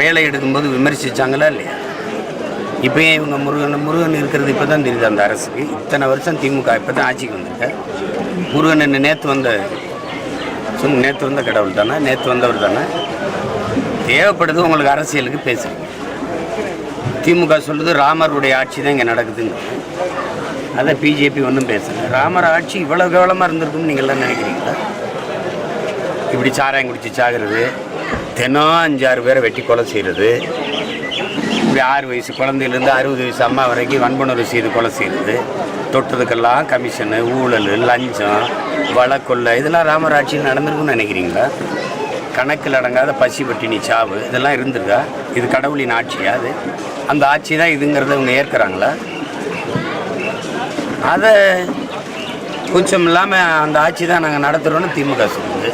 வேலை எடுக்கும்போது விமர்சிச்சாங்களா இல்லையா? இப்போயே இவங்க முருகன் முருகன் இருக்கிறது இப்போ தான் தெரியுது அந்த அரசுக்கு. இத்தனை வருஷம் திமுக இப்போ தான் ஆட்சிக்கு வந்திருக்க முருகன் என்ன நேற்று வந்த சொன்ன நேற்று வந்த கடவுள் தானே? நேற்று வந்தவர் தானே? தேவைப்படுது உங்களுக்கு அரசியலுக்கு பேசுங்க திமுக சொல்லுது ராமருடைய ஆட்சி தான் இங்கே நடக்குதுங்க அதை பிஜேபி ஒன்றும் பேசுகிறேன் ராமர் ஆட்சி இவ்வளோ கேவலமாக இருந்திருக்கும்னு நீங்கள் எல்லாம் நினைக்கிறீங்களா? இப்படி சாராயம் குடிச்சு சாகிறது தினம் அஞ்சாறு பேரை வெட்டி கொலை செய்கிறது இப்படி ஆறு வயசு குழந்தையிலேருந்து அறுபது வயசு அம்மா வரைக்கும் வன்புணர்வு செய்து கொலை செய்கிறது தொட்டதுக்கெல்லாம் கமிஷனு ஊழல் லஞ்சம் வழக்கொள்ளை இதெல்லாம் ராமராட்சியில் நடந்திருக்குன்னு நினைக்கிறீங்களா? கணக்கில் அடங்காத பசி பட்டினி சாவு இதெல்லாம் இருந்திருக்கா? இது கடவுளின் ஆட்சியா அது? அந்த ஆட்சி தான் இதுங்கிறத இவங்க ஏற்கிறாங்களா? அதை கொஞ்சம் இல்லாமல் அந்த ஆட்சி தான் நாங்கள் நடத்துகிறோன்னு திமுக சொல்லுது.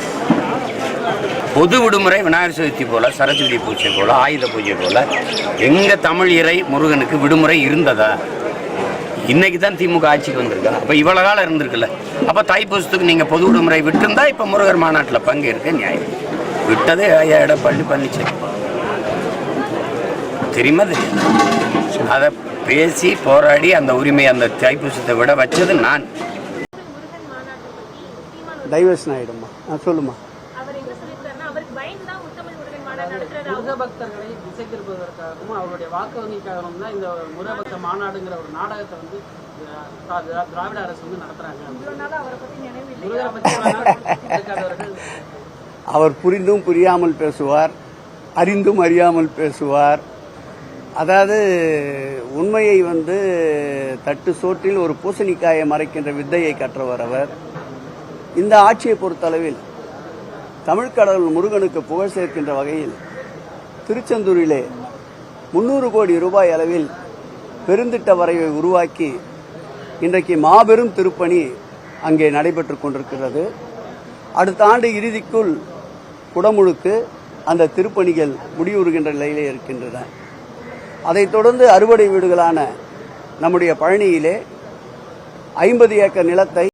பொது விடுமுறை விநாயகர் சதுர்த்தி போல சரஸ்வதி பூஜை போல ஆயுத பூஜை போல் எங்கள் தமிழ் இறை முருகனுக்கு விடுமுறை இருந்ததா? இன்றைக்கி தான் திமுக ஆட்சிக்கு வந்திருக்கா. அப்போ இவ்வளோ காலம் இருந்திருக்குல்ல. அப்போ தைப்பூசத்துக்கு நீங்கள் பொது விடுமுறை விட்டுருந்தா இப்போ முருகர் மாநாட்டில் பங்கு இருக்க நியாயம். விட்டதே ஐயா எடப்பாடி பழனிசாமி. தெரியுமா தெரியும் அதை பேசி போராடி அந்த உரிமை அந்த தைப்பூசத்தை விட வச்சது நான். டைவர்ஷன் ஆகிடும்மா ஆ சொல்லுமா தான் முருகன் மாநாடு நடத்துறது முருக பக்தர்களை திசை திருப்புவதற்காகவும் அவருடைய வாக்குவங்கிக்காகவும் தான் இந்த முருகபக்த மாநாடுங்கிற ஒரு நாடகத்தை வந்து திராவிட அரசு வந்து நடத்துறாங்க. முருகரை பற்றி அவர் புரிந்தும் புரியாமல் பேசுவார் அறிந்தும் அறியாமல் பேசுவார். அதாவது உண்மையை வந்து தட்டு சோற்றில் ஒரு பூசணிக்காயை மறைக்கின்ற வித்தையை கற்றவர் அவர். இந்த ஆட்சியை பொறுத்தளவில் தமிழ்க்கடவுள் முருகனுக்கு புகழ் சேர்க்கின்ற வகையில் திருச்செந்தூரிலே முன்னூறு கோடி ரூபாய் அளவில் பெருந்திட்ட வரைவை உருவாக்கி இன்றைக்கு மாபெரும் திருப்பணி அங்கே நடைபெற்றுக் கொண்டிருக்கிறது. அடுத்த ஆண்டு இறுதிக்குள் குடமுழுக்கு அந்த திருப்பணிகள் முடிவுறுகின்ற நிலையிலே இருக்கின்றன. அதைத் தொடர்ந்து அறுவடை வீடுகளான நம்முடைய பழனியிலே ஐம்பது ஏக்கர் நிலத்தை